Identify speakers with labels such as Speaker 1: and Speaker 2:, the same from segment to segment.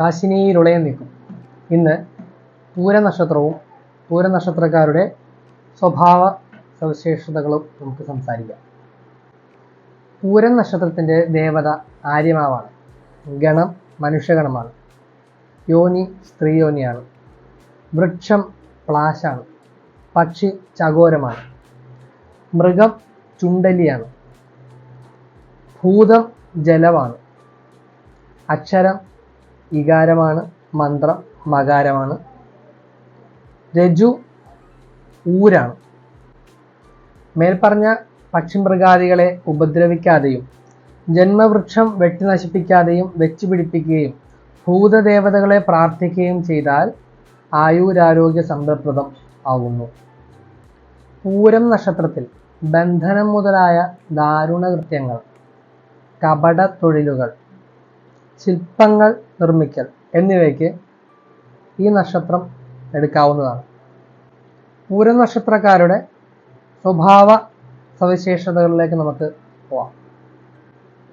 Speaker 1: കാശിനിയിലുളയം നിൽക്കും. ഇന്ന് പൂരനക്ഷത്രവും പൂരനക്ഷത്രക്കാരുടെ സ്വഭാവ സവിശേഷതകളും നമുക്ക് സംസാരിക്കാം. പൂരൻ നക്ഷത്രത്തിന്റെ ദേവത ആര്യമാവാണ്. ഗണം മനുഷ്യഗണമാണ്. യോനി സ്ത്രീയോനിയാണ്. വൃക്ഷം പ്ലാശാണ്. പക്ഷി ചകോരമാണ്. മൃഗം ചുണ്ടലിയാണ്. ഭൂതം ജലമാണ്. അക്ഷരം ഇകാരമാണ് മന്ത്രം മകാരമാണ്. രജു ഊരാണ്. മേൽപ്പറഞ്ഞ പക്ഷിമൃഗാദികളെ ഉപദ്രവിക്കാതെയും ജന്മവൃക്ഷം വെട്ടി നശിപ്പിക്കാതെയും വെച്ചു പിടിപ്പിക്കുകയും ഭൂതദേവതകളെ പ്രാർത്ഥിക്കുകയും ചെയ്താൽ ആയുരാരോഗ്യ സംരപ്രദം ആകുന്നു പൂരം നക്ഷത്രത്തിൽ ബന്ധനം മുതലായ ദാരുണകൃത്യങ്ങൾ കപട തൊഴിലുകൾ ശില്പങ്ങൾ നിർമ്മിക്കൽ എന്നിവയ്ക്ക് ഈ നക്ഷത്രം എടുക്കാവുന്നതാണ്. പൂരം നക്ഷത്രക്കാരുടെ സ്വഭാവ സവിശേഷതകളിലേക്ക് നമുക്ക് പോവാം.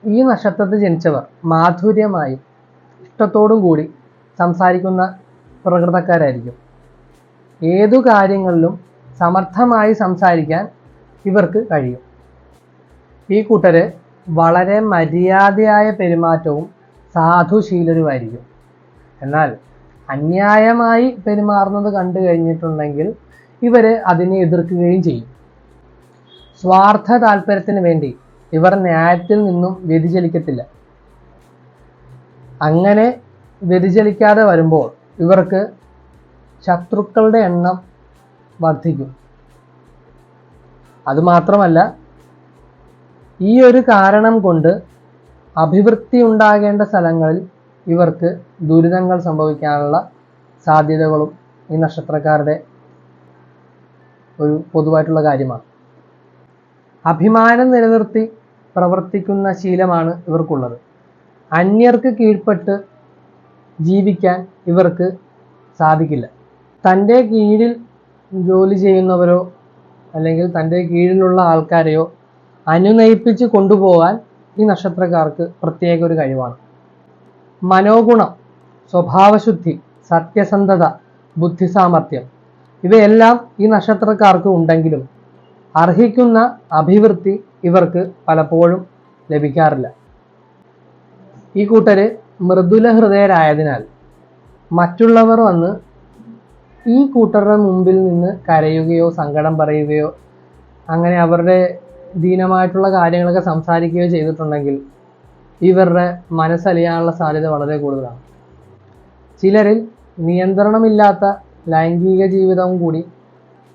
Speaker 1: ഈ നക്ഷത്രത്തിൽ ജനിച്ചവർ മാധുര്യമായും ഇഷ്ടത്തോടും കൂടി സംസാരിക്കുന്ന പ്രകൃതക്കാരായിരിക്കും. ഏതു കാര്യങ്ങളിലും സമർത്ഥമായി സംസാരിക്കാൻ ഇവർക്ക് കഴിയും. ഈ കൂട്ടര് വളരെ മര്യാദയായ പെരുമാറ്റവും സാധുശീലരുമായിരിക്കും. എന്നാൽ അന്യായമായി പെരുമാറുന്നത് കണ്ടു കഴിഞ്ഞിട്ടുണ്ടെങ്കിൽ ഇവർ അതിനെ എതിർക്കുകയും ചെയ്യും. സ്വാർത്ഥ താല്പര്യത്തിന് വേണ്ടി ഇവർ ന്യായത്തിൽ നിന്നും വ്യതിചലിക്കത്തില്ല. അങ്ങനെ വ്യതിചലിക്കാതെ വരുമ്പോൾ ഇവർക്ക് ശത്രുക്കളുടെ എണ്ണം വർദ്ധിക്കും. അതുമാത്രമല്ല ഈ ഒരു കാരണം കൊണ്ട് അഭിവൃദ്ധി ഉണ്ടാകേണ്ട സ്ഥലങ്ങളിൽ ഇവർക്ക് ദുരിതങ്ങൾ സംഭവിക്കാനുള്ള സാധ്യതകളും ഈ നക്ഷത്രക്കാരുടെ ഒരു പൊതുവായിട്ടുള്ള കാര്യമാണ്. അഭിമാനം നിലനിർത്തി പ്രവർത്തിക്കുന്ന ശീലമാണ് ഇവർക്കുള്ളത്. അന്യർക്ക് കീഴ്പ്പെട്ട് ജീവിക്കാൻ ഇവർക്ക് സാധിക്കില്ല. തന്റെ കീഴിൽ ജോലി ചെയ്യുന്നവരോ അല്ലെങ്കിൽ തന്റെ കീഴിലുള്ള ആൾക്കാരെയോ അനുനയിപ്പിച്ച് കൊണ്ടുപോകാൻ ഈ നക്ഷത്രക്കാർക്ക് പ്രത്യേക ഒരു കഴിവാണ്. മനോഗുണം സ്വഭാവശുദ്ധി സത്യസന്ധത ബുദ്ധിസാമർഥ്യം ഇവയെല്ലാം ഈ നക്ഷത്രക്കാർക്ക് ഉണ്ടെങ്കിലും അർഹിക്കുന്ന അഭിവൃദ്ധി ഇവർക്ക് പലപ്പോഴും ലഭിക്കാറില്ല. ഈ കൂട്ടര് മൃദുല ഹൃദയരായതിനാൽ മറ്റുള്ളവർ വന്ന് ഈ കൂട്ടരുടെ മുമ്പിൽ നിന്ന് കരയുകയോ സങ്കടം പറയുകയോ അങ്ങനെ അവരുടെ ദീനമായിട്ടുള്ള കാര്യങ്ങളൊക്കെ സംസാരിക്കുകയോ ചെയ്തിട്ടുണ്ടെങ്കിൽ ഇവരുടെ മനസ്സലിയാനുള്ള സാധ്യത വളരെ കൂടുതലാണ്. ചിലരിൽ നിയന്ത്രണമില്ലാത്ത ലൈംഗിക ജീവിതവും കൂടി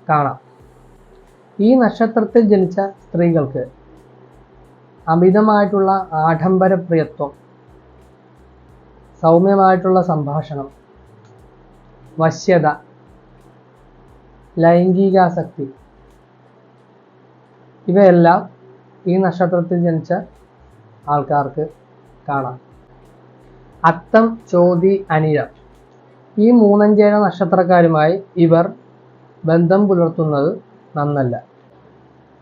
Speaker 1: കാണാം. ഈ നക്ഷത്രത്തിൽ ജനിച്ച സ്ത്രീകൾക്ക് അമിതമായിട്ടുള്ള ആഡംബരപ്രിയത്വം സൗമ്യമായിട്ടുള്ള സംഭാഷണം വശ്യത ലൈംഗികാസക്തി ഇവയെല്ലാം ഈ നക്ഷത്രത്തിൽ ജനിച്ച ആൾക്കാർക്ക് കാണാം. അത്തം ചോതി അനിഴം ഈ മൂന്നഞ്ചേഴ നക്ഷത്രക്കാരുമായി ഇവർ ബന്ധം പുലർത്തുന്നത് നന്നല്ല.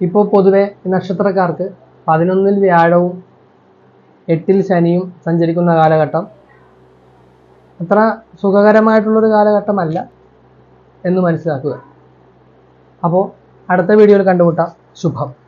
Speaker 1: ഇപ്പോൾ പൊതുവെ ഈ നക്ഷത്രക്കാർക്ക് പതിനൊന്നിൽ വ്യാഴവും എട്ടിൽ ശനിയും സഞ്ചരിക്കുന്ന കാലഘട്ടം അത്ര സുഖകരമായിട്ടുള്ളൊരു കാലഘട്ടമല്ല എന്ന് മനസ്സിലാക്കുക. അപ്പോൾ അടുത്ത വീഡിയോയിൽ കണ്ടുമുട്ടാം. 殊胜。